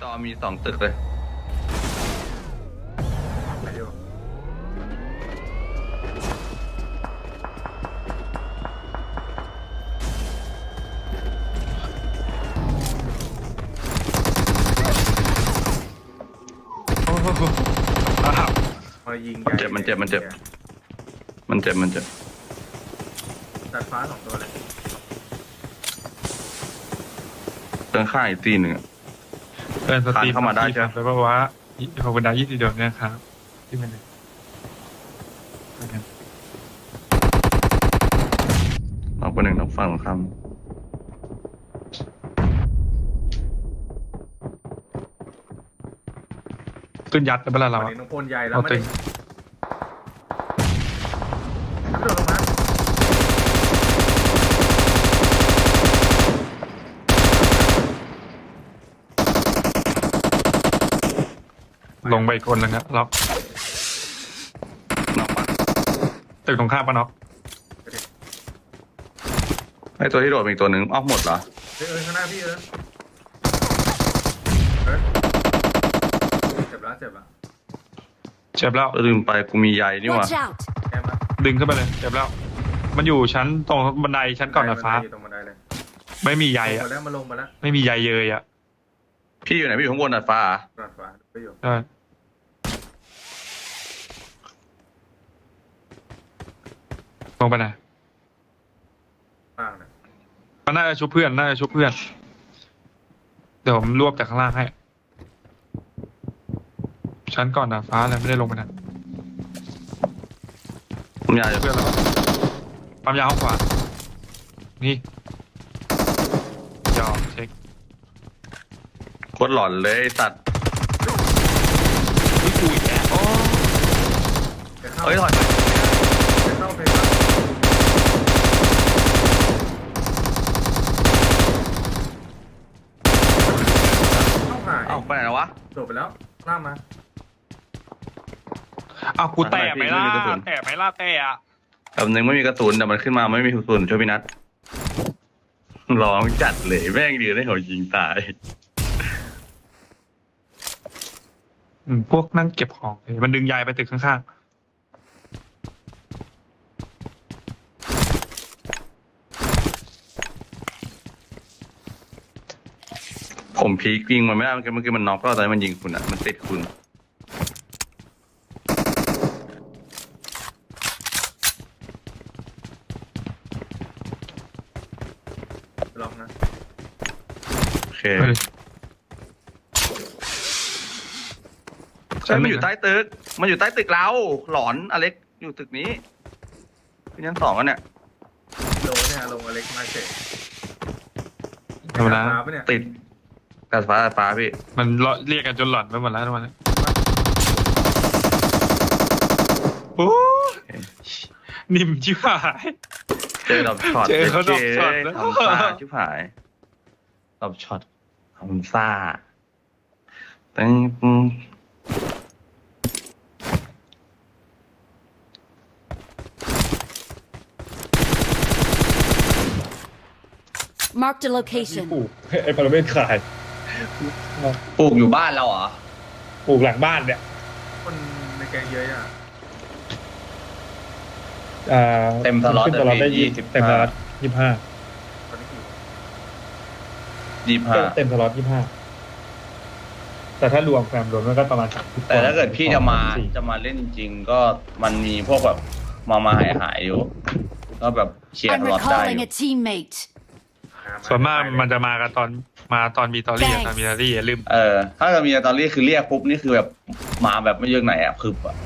จอมีสองตึกเลยไปอยู่โอ้โหอ้าวพอยิงมันเจ็บมันเจ็บมันเจ็บ มันเจ็บมันเจ็บตัดฟ้าสองตัวเลยเติงข้างอีกตีหนึ่งอะ เดินสตรีมผ่านเข้ามาได้ใช่ไหมแล้วก็ว่าขอบคุณดาวยี่สิบดวงนะครับที่มันเลยไปกันน้องคนหนึ่งน้องฝั่งข้ามขึ้นยัดแล้วเวลาเราวันอะนี้น้องพลใหญ่แล้วเอาไม่ตึได้ง กระโดดลงมา ลงไปอีกคนแล้วครับล็อกน้องฝั่งตึกตรงข้ามปะน็อกไอตัวที่โดดมีอีกตัวหนึ่งอ้าวหมดเหรอเฮ้ยเออข้างหน้าพี่เออเฮ้ยเจ็บแล้วเจ็บแล้วเจ็บแล้วลืมไปกูมีใยนี่หว่า Watch out! แอมละดึงขึ้นไปเลยเจ็บแล้ว มันอยู่ชั้นตรงบันไดชั้นก่อนนะฟ้า อยู่ตรงบันไดเลยไม่มีใยลงอะมาแล้วมาลงมาแล้วไม่มีใยเยยอะพี่อยู่ไหนพี่อยู่ข้างบนดาดฟ้าเหรอดาดฟ้าไปอยู่ ใช่ ลงไปไหนข้างนะมันน่าจะชุบเพื่อนน่าจะชุบเพื่อน เดี๋ยวผมรวบจากข้างล่างให้ชั้นก่อนนะฟ้าอะไรไม่ได้ลงไปนะผมอยากจะเพื่อนเราปั๊มยาห้องขวานี่ยอมเช็คโคตรหลอนเลยไอ้สัตว์อุ้ยกูอีกแล้วโอ้จะเข้าเฮ้ยถอยจะเข้าไปเข้าเข้าหาย เอ้า ไปไหนแล้ววะจบไปแล้วล่ากมาอ้าวกูแตะไหมล่ะไม่มีกระสุน แตะไหมล่ะแตะอะแบบนึงไม่มีกระสุนแต่มันขึ้นมาไม่มีกระสุนช่วยพี่นัทร้องจัดเลยแม่งดีได้เขายิงตาย อืมพวกนั่งเก็บของเลยมันดึงยายไปตึกข้าง ผมพีกยิงมันไม่ได้เมื่อกี้เมื่อกี้มันน็อกก็ตอนนนมันยิงคุณอะ มันติดคุณล็อกนะโอเคๆเฮ้ยใช่มันอยู่ใต้ตึก มันอยู่ใต้ตึกเรา หลอนอเล็กอยู่ตึกนี้เป็นชั้นสองกันเนี่ยโลเนี่ยลงอเล็กมาเสร็จธรรมดาฟ้าปะเนี่ย ติด กระฟ้าดาดฟ้าพี่มันเรียกกันจนหลอนไปหมดแล้วทุกวันนี้โอ้ยนิ่มชิบหาย เจอดอกช็อตเจอเขาดอกช็อตเจ๊แล้ว ทำซ่าชิบหายดอกช็อตทำซ่าตึ้งตึ้ง Marked a location. ปลูกไอ้พาราเมนขาย ปลูกอยู่บ้านเราเหรอปลูกหลังบ้านเนี่ยคนในแกงเยอะอะอ่าเต็มสล็อตขึ้นสล็อตได้ยี่ยี่สิบเต็มสล็อตยี่ห้าตอนนี้กี่ยี่ห้าเต็มสล็อตยี่ห้าแต่ถ้ารวมแฟมรวมมันก็ประมาณสามสิบแต่ถ้าเกิดพี่จะมาสี่จะมาเล่นจริงๆก็มันมีพวกแบบมามาหายหายๆอยู่ ก็แบบเคลียร์ I'm สล็อตได้อ recalling ยู่ a teammate. ส่วนมากมันจะมากันตอน มาตอนมีตอรี่อะตอนมีตอรี่อย่าลืมเออ ถ้าจะมีตอรี่คือเรียกปุ๊บนี่คือแบบมาแบบไม่เยอะไหนอะคือแบบ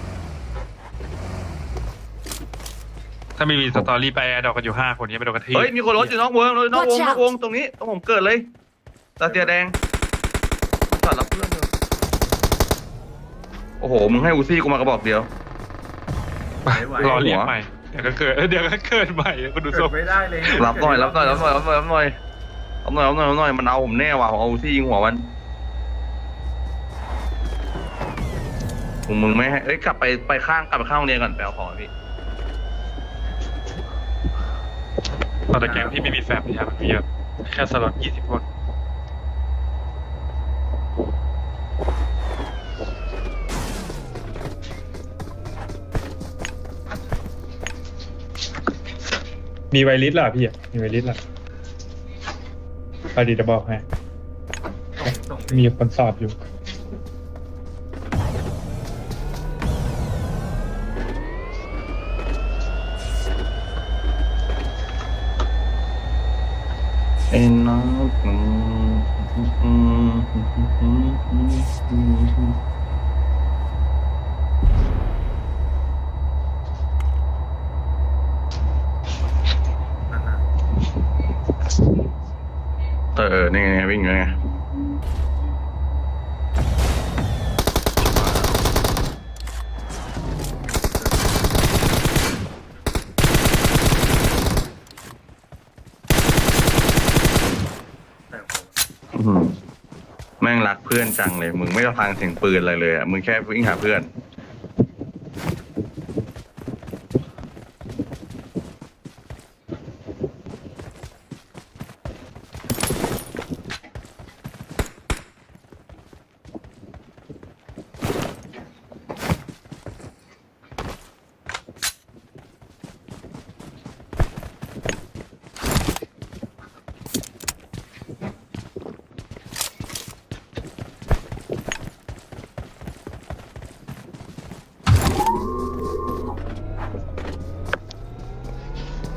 ถ้าไม่มีสตอรี่ไปแอดดอกกันอยู่ห้าคนนี้ไปโดนกระทืบเฮ้ยมีคนรถอยู่นอกวงรถนอกวง Watch น out อกวงตรงนี้ตรงผมเกิดเลยตาเตียแดงจอดรับเพื่อนเถอะโอ้โหมึงให้อูซี่กูมากระบอกเดียวไปรอเรียกใหม่เดี๋ยวก็เกิดเดี๋ยวก็เกิดใหม่ก็ดูเกิทรดง ไม่ได้เลยรับหน่อยรับหน่อยรับหน่อยรับหน่อยรับหน่อย เอาหน่อยเอาหน่อยเอาหน่อยมันเอาผมแน่ว่ะเอาที่ยิงหัวมันผมมึงไม่ให้เอ้ยกลับไปไปข้างกลับไปข้างโรงเรียนก่อนแปเอาขอพี่เอาแต่แก๊งพี่ไม่มีแฟบเนี่ยมันมีแบบแค่สล็อตยี่สิบคนมีไวริสล่ะพี่มีไวริสล่ะ รอไปดีจะบอกให้ส่งมีคนสอบอยู่เอ็นน้อง นั่นน่ะ เออนี่ไงวิ่งอยู่ไงแม่งรักเพื่อนจังเลย มึงไม่ต้องฟังเสียงปืนอะไรเลยอะ มึงแค่วิ่งหาเพื่อน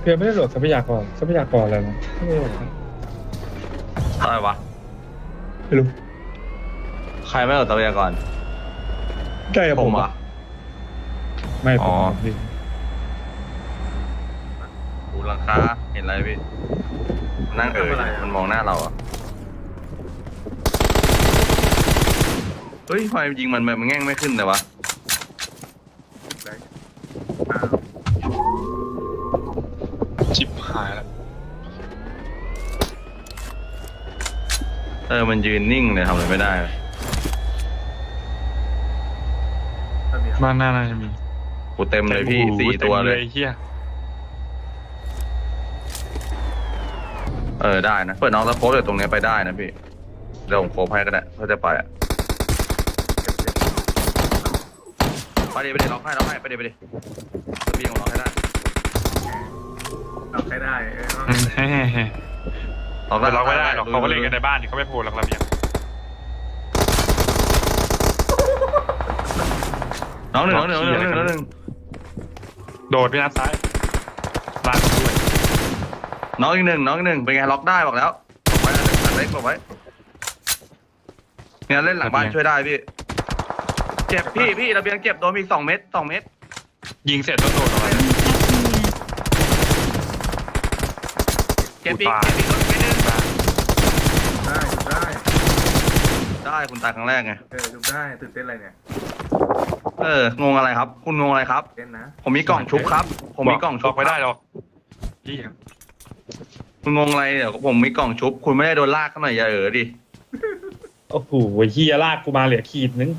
เพื่อนไม่ได้โหลดทรัพยากรทรัพยากรอะไรนะไม่ได้โหลดนะอะไรวะ ไม่รู้ใครไม่เอาทรัพยากรใกล้กับผผมมเหรอะอะไม่ผอ๋มอ พี่ดูหลังคาเห็นอะไรพี่นั่งเออมันมองหน้าเราอะเฮ้ยทำไมยิงมันมันแง่งไม่ขึ้นเลยวะ ได้อ้าว ชิปหายแล้ว เออมันยืนนิ่งเลยทำอะไรไม่ได้เลยระเบียบบ้านหน้าน่าจะมีกูเต็มเลยพี่โอ้โหสี่ตัวเลยต็มเฮียเออได้นะ เปิดน้องแล้วโค้ดจากตรงเนี้ยไปได้นะพี่เดี๋ยวผมโค้ดให้ก็ได้ถ้าจะไปอะไปดิไปดิล็อกให้ล็อกให้ไปดิไปดิระเบียงของล็อกให้ได้เอาใครได้เอออืมแฮ่ๆ ล็อกแต่ได้เราไม่ได้หรอกเขาก็เล่นกันในบ้านนี่เขาไม่โผล่หรอกระเบียงน้องหนึ่งน้องหนึ่งน้องหนึ่งน้องหนึ่งโดดไปนัดซ้ายลากด้วยน้องอีกหนึ่งน้องอีกหนึ่งเป็นไงล็อกได้บอกแล้วบอกไว้นะเล็กบอกไว้เนี่ยเล่นหลังบ้านช่วยได้พี่เจ็บพี่พี่ระเบียงเจ็บโดนมีสองเม็ดสองเม็ดยิงเสร็จต้องโดดออกไปเจ็บอีกเจ็บอีกโดนอีกเม็ดหนึง ได้จุดได้ ได้คุณตายครั้งแรกไง เออจุดได้ตื่นเต้นอะไรเนี่ยเอองงอะไรครับ คุณงงอะไรครับ เต้นนะผมมีกล่องชุบครับ ผมมีกล่องชุบบอกไม่ได้หรอกพี่คุณงงอะไรเดี๋ยวผมมีกล่องชุบ คุณไม่ได้โดนลากเข้าหน่อยอย่าเออดิโอ้โหเฮียลากกูมาเหลือขีดนึง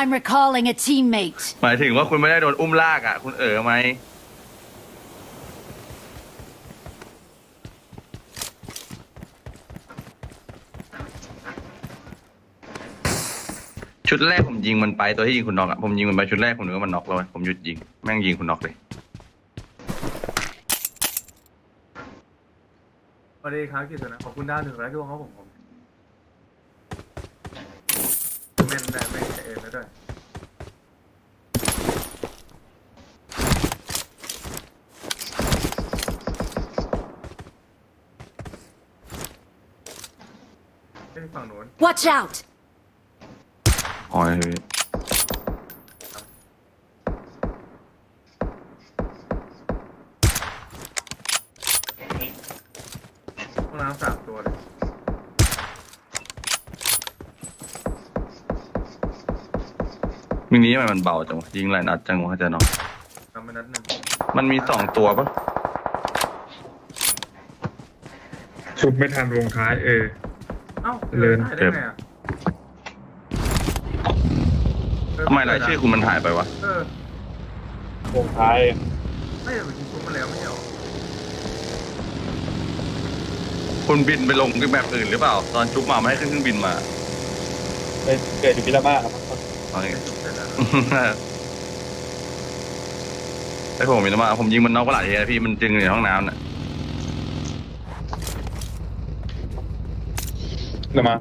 I'm recalling a teammate. หมายถึงว่าคุณไม่ได้โดนอุ้มลากอะ คุณเออไหม ชุดแรกผมยิงมันไปตัวที่ยิงคุณน็อกอะผมยิงมันไปชุดแรกผมนึกว่ามันน็อกแล้วเว้ยผมหยุดยิงแม่งยิงคุณน็อกเลยสวัสดีครับกิตนะขอบคุณดาวหนึ่งร้อยดวงครับผมผมแม่นได้แม่นเออนะด้วยเอ้ยฝั่งโน้น Watch out! อ๋อเฮ้ยห้องน้ำสามตัวเลยมินิทำไมมันเบาจังวะยิงหลายนัดจังวะจะน็อกทำไปนัดหนึ่งมันมีสองตัวปะชุบไม่ทันวงท้ายเออ เอ้าเลินได้ได้ไงอะเออ ทำไมรายชื่อคุณมันหายไปวะ เออวงท้ายไม่เดี๋ยวมันชุบมาแล้วไม่ใช่เหรอคุณบินไปลงที่แบบอื่นหรือเปล่า ตอนชุบมาไม่ให้ขึ้นเครื่องบินมาไปเกิดอยู่พิรามาครับเอาไงชุบเสร็จแล้วไอ้ผมมีน้ำมาผมยิงมันนอกกระดาษเฮียพี่มันจึงอยู่ในห้องน้ำน่ะเดี๋ยวมา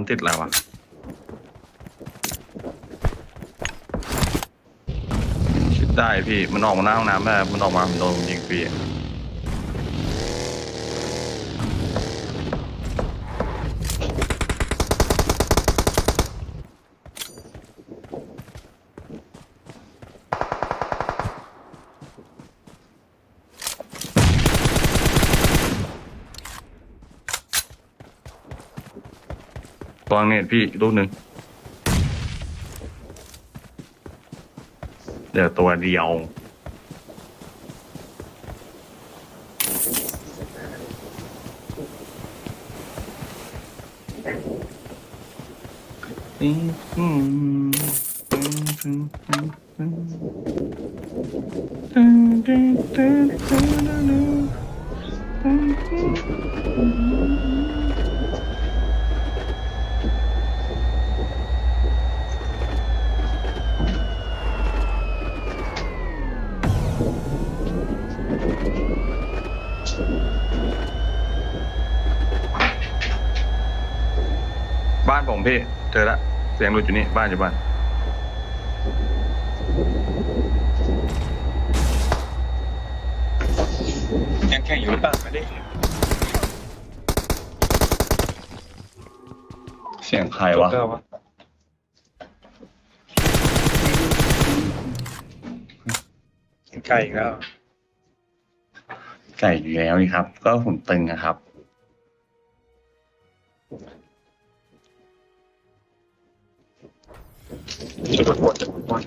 ามติดอะไรวะคิดได้พี่ มันออกมาหน้าห้องน้ำได้มันออกมามันโดนยิงฟรี วางเน็ตพี่อีกลูกหนึ่งเดี๋ยวตัวเดียวบ้านผม พี่ เจอละ เสียงหลุดอยู่นี่ บ้านอยู่บ้าน ยังแข่งอยู่หรือเปล่าไม่ได้เสียงใครวะ เก้าวะไก่อีกแล้วไก่อยู่แล้วนี่ครับ ก็หุ่นตึงนะครับ จุดบอลจุดบอล